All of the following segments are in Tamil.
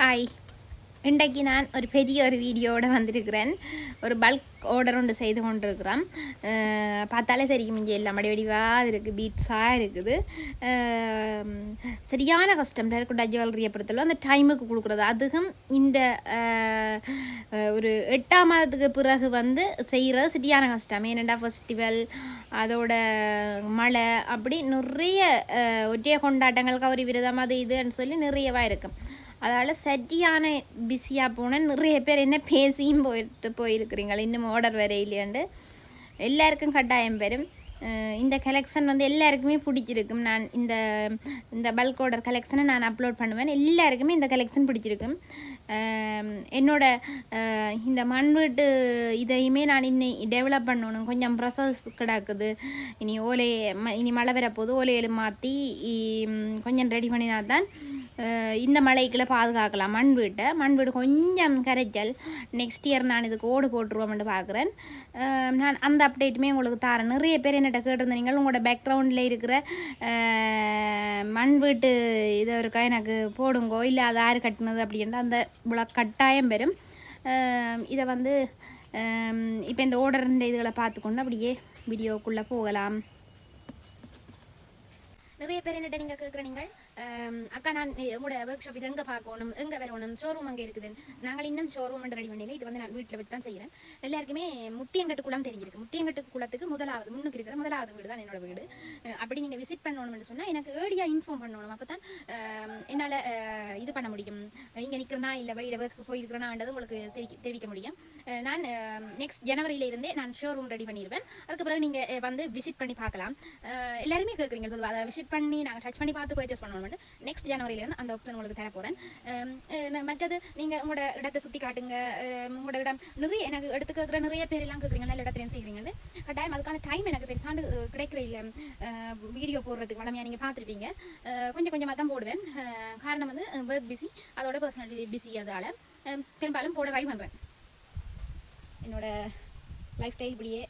ஹாய் இன்றைக்கு நான் ஒரு பெரிய ஒரு வீடியோவோட வந்திருக்கிறேன். ஒரு பல்க் ஆர்டர் ஒன்று செய்து கொண்டிருக்கிறோம். பார்த்தாலே தெரியும் இங்கே எல்லாம் மடி வடிவாக இருக்குது பீட்ஸாக இருக்குது. சரியான கஷ்டம் டேரக்டா ஜுவல்லரியை பொறுத்தளவு அந்த டைமுக்கு கொடுக்குறது. அதுவும் இந்த ஒரு எட்டாம் மாதத்துக்கு பிறகு வந்து செய்கிறது சரியான கஷ்டம் ஏனெண்டா ஃபெஸ்டிவல் அதோட மழை அப்படி நிறைய ஒற்றைய கொண்டாட்டங்கள் கௌரி விரதம் அது இதுன்னு சொல்லி நிறையவாக இருக்கும் அதனால் சரியான பிஸியாக போனேன். நிறைய பேர் என்ன பேசியும் போயிட்டு போயிருக்கிறீங்க இன்னும் ஆர்டர் வர இல்லையாண்டு. எல்லாருக்கும் கட்டாயம் பெறும். இந்த கலெக்ஷன் வந்து எல்லாருக்குமே பிடிச்சிருக்கும். நான் இந்த இந்த பல்க் ஆர்டர் கலெக்ஷனை நான் அப்லோட் பண்ணுவேன். எல்லாருக்குமே இந்த கலெக்ஷன் பிடிச்சிருக்கும். என்னோட இந்த மண் வீட்டு இதையுமே நான் இன்னி டெவலப் பண்ணணும். கொஞ்சம் ப்ரொசஸ் கிடக்குது. இனி ஓலை ம- இனி மழை வரப்போது ஓலையில் மாற்றி கொஞ்சம் ரெடி பண்ணினா தான் இந்த மழைக்குள்ளே பாதுகாக்கலாம். மண் வீட்டை. மண் வீடு கொஞ்சம் கரைச்சல். நெக்ஸ்ட் இயர் நான் இதுக்கு ஓடு போட்டுருவோம்னு பார்க்குறேன். நான் அந்த அப்டேட்டுமே உங்களுக்கு தரேன். நிறைய பேர் என்னட்ட கேட்டிருந்தீங்க உங்களோட பேக்ரவுண்டில் இருக்கிற மண் வீட்டு இது இருக்கா எனக்கு போடுங்கோ இல்லை அது யார் கட்டினது அப்படின்ட்டு அந்த இவ்வளோ கட்டாயம் பெறும். இதை வந்து இப்போ இந்த ஓடர்ன்ற இதுகளை பார்த்துக்கொண்டு அப்படியே வீடியோக்குள்ளே போகலாம். நிறைய பேர் என்னட்ட நீங்கள் கேட்குற நீங்கள்? அக்கா நான் உங்களோட ஒர்க் ஷாப் இது எங்கே பார்க்கணும் எங்கே வரணும் ஷோரூம் அங்கே இருக்குது நாங்கள் இன்னும் ஷோரூம் ரெடி பண்ணல இது வந்து நான் வீட்டில் வச்சு தான் செய்கிறேன் எல்லாருக்குமே முத்தியங்கட்டு குளம் தெரிஞ்சிருக்கு முத்தியங்கட்டு குளத்துக்கு முதலாவது முன்னுக்கு இருக்கிற முதலாவது வீடு தான் என்னோட வீடு அஹ், அப்படி விசிட் பண்ணணும்னு சொன்னால் எனக்கு ஏர்லியாக இன்ஃபார்ம் பண்ணணும். அப்போ தான் என்னால் இது பண்ண முடியும். இங்கே நிற்கிறனா இல்லை வெளியில் ஒர்க்கு போயிருக்கிறனான்றது உங்களுக்கு தெரி தெரிவிக்க முடியும். நான் நெக்ஸ்ட் ஜனவரியிலேருந்தே நான் ஷோரூம் ரெடி பண்ணிடுவேன் அதுக்கு பிறகு நீங்கள் வந்து விசிட் பண்ணி பார்க்கலாம். எல்லாருமே கேட்குறீங்க பொதுவாக அதை விசிட் பண்ணி நாங்கள் டச் பண்ணி பார்த்து பர்ச்சேஸ் பண்ணணும் நெக்ஸ்ட் ஜனவரியிலேருந்து அந்த ஆப்ஷன் உங்களுக்கு தர போகிறேன் மற்றது நீங்கள் உங்களோட இடத்தை சுற்றி காட்டுங்க. உங்களோட இடம் நிறைய எனக்கு எடுத்து கேட்குற நிறைய பேர் எல்லாம் கேட்குறீங்க நல்ல இடத்துல டைம் அதுக்கான டைம் எனக்கு பெருசாண்டு கிடைக்கிற இல்லை. வீடியோ போடுறதுக்கு வளமையாக நீங்கள் பார்த்துருப்பீங்க. கொஞ்சம் கொஞ்சமாக தான் போடுவேன். காரணம் வந்து ஒர்க் பிஸி அதோட பர்சனாலிட்டி பிஸி அதால் பெரும்பாலும் போட வைப்பேன் பண்ணுறேன் என்னோட லைஃப் ஸ்டைல் இப்படியே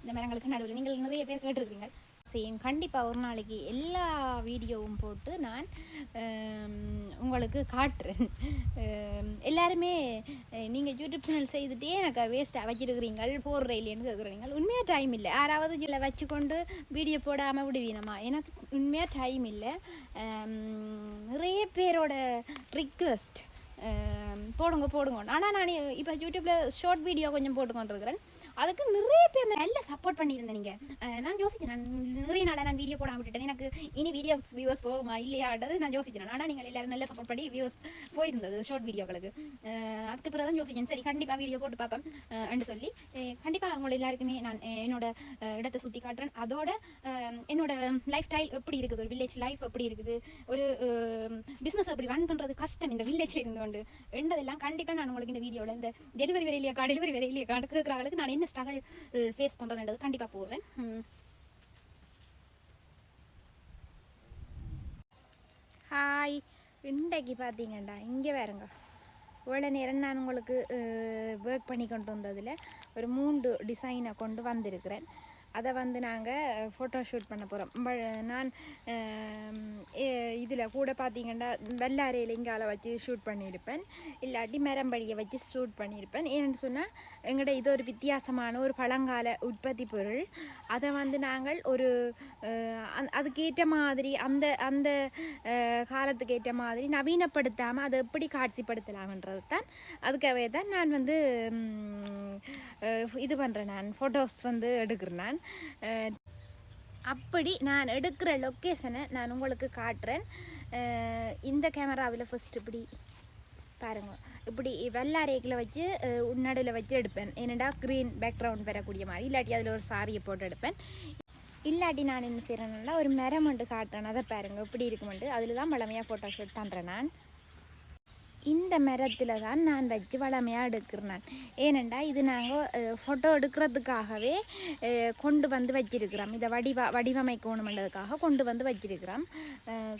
இந்த மரங்களுக்கு நடுவில். நீங்கள் நிறைய பேர் கேட்டிருக்கீங்க செய்யும். கண்டிப்பாக ஒரு நாளைக்கு எல்லா வீடியோவும் போட்டு நான் உங்களுக்கு காட்டுறேன். எல்லாருமே நீங்கள் யூடியூப் சேனல் செய்துட்டே எனக்கு வேஸ்ட்டாக வச்சுருக்கிறீங்கள் போடுற இல்லைன்னு கேட்குறீங்க உண்மையாக டைம் இல்லை. யாராவது இதில் வச்சுக்கொண்டு வீடியோ போடாமல் விடுவீனம்மா எனக்கு உண்மையாக டைம் இல்லை. நிறைய பேரோட ரிக்வெஸ்ட் போடுங்க போடுங்க. ஆனால் நான் இப்போ யூடியூப்பில் ஷார்ட் வீடியோ கொஞ்சம் போட்டுக்கொண்டிருக்கிறேன். அதுக்கு நிறைய பேர் நல்ல சப்போர்ட் பண்ணியிருந்தேன் நீங்கள் நான் யோசிச்சேன் நான் நிறைய நாளாக நான் வீடியோ போடாம விட்டுட்டேன். எனக்கு இனி வீடியோ வியூவர்ஸ் போகுமா இல்லையான்றது நான் யோசிச்சேன் ஆனால் நீங்கள் எல்லாரும் நல்ல சப்போர்ட் பண்ணி வியூவர்ஸ் போயிருந்தது ஷார்ட் வீடியோக்களுக்கு அதுக்கு பிறகு தான் யோசிச்சேன் சரி கண்டிப்பாக வீடியோ போட்டு பார்ப்பேன் என்று சொல்லி. கண்டிப்பாக உங்களை எல்லாருக்குமே நான் என்னோட இடத்தை சுற்றி காட்டுறேன். அதோட என்னோடய என்னோட லைஃப் ஸ்டைல் எப்படி இருக்குது? ஒரு வில்லேஜ் லைஃப் எப்படி இருக்குது? ஒரு பிஸ்னஸ் எப்படி ரன் பண்ணுறது கஷ்டம் இந்த வில்லேஜில் இருந்து கொண்டு. என்றதெல்லாம் கண்டிப்பாக நான் உங்களுக்கு இந்த வீடியோவில் இந்த டெலிவரி வேலையிலேயே டெலிவரி வேலையிலேயே இல்லையா இருக்கிறவங்களுக்கு நான் என்ன என்ன ஸ்ட்ரகிள் ஃபேஸ் பண்ணுறேன்றது கண்டிப்பாக போடுறேன் ஹாய் இன்றைக்கு பார்த்தீங்கண்டா இங்கே வேறுங்க இவ்வளோ நேரம் நான் உங்களுக்கு ஒர்க் பண்ணி கொண்டு வந்ததில் ஒரு மூன்று டிசைனை கொண்டு வந்திருக்கிறேன். அதை வந்து நாங்கள் ஃபோட்டோ ஷூட் பண்ண போகிறோம் நான் இதில் கூட பார்த்தீங்கன்னா வெள்ளாரையில் இங்கால வச்சு ஷூட் பண்ணியிருப்பேன். இல்லாட்டி மரம்படியை வச்சு ஷூட் பண்ணியிருப்பேன். ஏன்னு சொன்னால் எங்கள்ட இது ஒரு வித்தியாசமான ஒரு பழங்கால உற்பத்தி பொருள். அதை வந்து நாங்கள் ஒரு அதுக்கேற்ற மாதிரி அந்த அந்த காலத்துக்கு ஏற்ற மாதிரி நவீனப்படுத்தாமல் அதை எப்படி காட்சிப்படுத்தலாம்ன்றது தான் அதுக்காகவே தான் நான் வந்து இது பண்ணுறேன் நான் ஃபோட்டோஸ் வந்து எடுக்கிறேன் நான். அப்படி நான் எடுக்கிற லொக்கேஷனை நான் உங்களுக்கு காட்டுறேன். இந்த கேமராவில் ஃபஸ்ட் இப்படி பாருங்க. இப்படி வெள்ளாரேக்கில் வச்சு உன்னடையில் வச்சு எடுப்பேன். என்னடா க்ரீன் பேக்ரவுண்ட் வரக்கூடிய மாதிரி. இல்லாட்டி அதில் ஒரு சாரியை போட்டு எடுப்பேன். இல்லாட்டி நான் என்ன செய்கிறேன்னா ஒரு மரம் மட்டும் காட்டுறேன். அதை பாருங்க. இப்படி இருக்குமெண்டு அதில் தான் வளமையாக ஃபோட்டோ ஷூட் பண்ணுறேன் நான். இந்த மரத்தில் தான் நான் வச்சு வளமையாக எடுக்கிறேன். நான் ஏனெண்டா இது நாங்கள் ஃபோட்டோ எடுக்கிறதுக்காகவே கொண்டு வந்து வச்சிருக்கிறோம். இதை வடிவ வடிவமைக்கணுமென்றதுக்காக கொண்டு வந்து வச்சிருக்கிறோம்.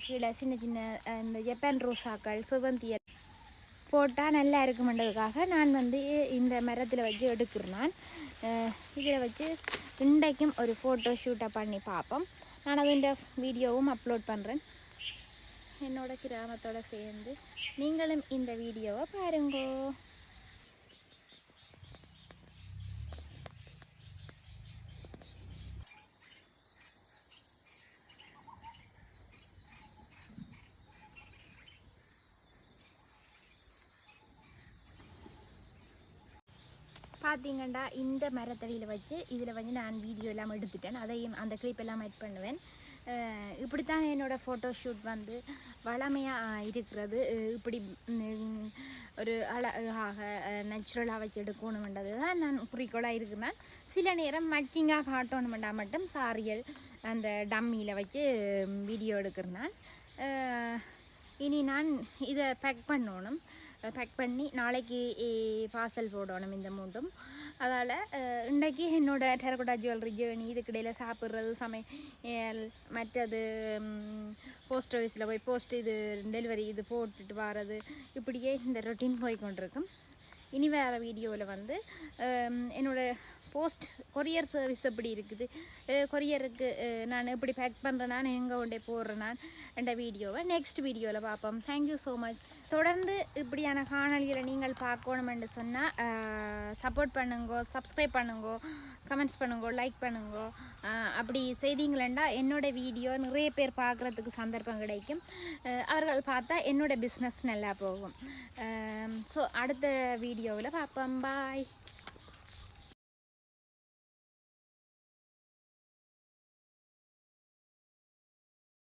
கீழே சின்ன சின்ன இந்த ஜப்பான் ரோசாக்கள் சிவந்திய போட்டால் நல்லா இருக்குமென்றதுக்காக நான் வந்து இந்த மரத்தில் வச்சு எடுக்கிறேன். நான் இதில் வச்சு இன்றைக்கும் ஒரு ஃபோட்டோ ஷூட்டை பண்ணி பார்ப்போம். நான் அதிൻ്റെ வீடியோவும் அப்லோட் பண்ணுறேன் என்னோட கிராமத்தோட சேர்ந்து நீங்களும் இந்த வீடியோவை பாருங்கோ. பார்த்தீங்கண்டா இந்த மரத்தடியில் வச்சு இதில் வந்து நான் வீடியோ எல்லாம் எடுத்துட்டேன். அதையும் அந்த கிளிப் எல்லாம் ஆட் பண்ணுவேன். இப்படித்தான் என்னோடய ஃபோட்டோ ஷூட் வந்து வளமையாக இருக்கிறது. இப்படி ஒரு அழகாக நேச்சுரலாக வச்சு எடுக்கணுமென்றது தான் நான் குறிக்கோளாக இருக்கிறேன். சில நேரம் மச்சிங்காக காட்டணுமெண்டா மட்டும் சாரியல் அந்த டம்மியில் வச்சு வீடியோ எடுக்கிறேன் நான். இனி நான் இதை பேக் பண்ணணும். பேக் பண்ணி நாளைக்கு பார்சல் போடணும் இந்த மூண்டும் அதால் இன்றைக்கு என்னோட டெரகோட்டா ஜுவல்லரி ஜேர்னி இதுக்கிடையில் சாப்பிட்றது சமையல் மற்றது போஸ்ட் ஆஃபீஸில் போய் போஸ்ட் இது டெலிவரி இது போட்டுட்டு வர்றது இப்படியே இந்த ரொட்டீன் போய் கொண்டிருக்கும். இனி வேறு வீடியோவில் வந்து என்னோடய போஸ்ட் கொரியர் சர்வீஸ் எப்படி இருக்குது? கொரியருக்கு நான் எப்படி பேக் பண்ணுறேன் நான் எங்கே கொண்டே போடுறேன்? நான் என்ற வீடியோவை நெக்ஸ்ட் வீடியோவில் பார்ப்போம். தேங்க்யூ ஸோ மச் தொடர்ந்து இப்படியான காணொலிகளை நீங்கள் பார்க்கணுமென்று சொன்னால் சப்போர்ட் பண்ணுங்கோ சப்ஸ்கிரைப் பண்ணுங்கோ கமெண்ட்ஸ் பண்ணுங்கோ லைக் பண்ணுங்கோ. அப்படி செய்தீங்களேண்டா என்னோட வீடியோ நிறைய பேர் பார்க்குறதுக்கு சந்தர்ப்பம் கிடைக்கும். அவர்கள் பார்த்தா என்னோட பிஸ்னஸ் நல்லா போகும். ஸோ அடுத்த வீடியோவில் பார்ப்போம். பாய்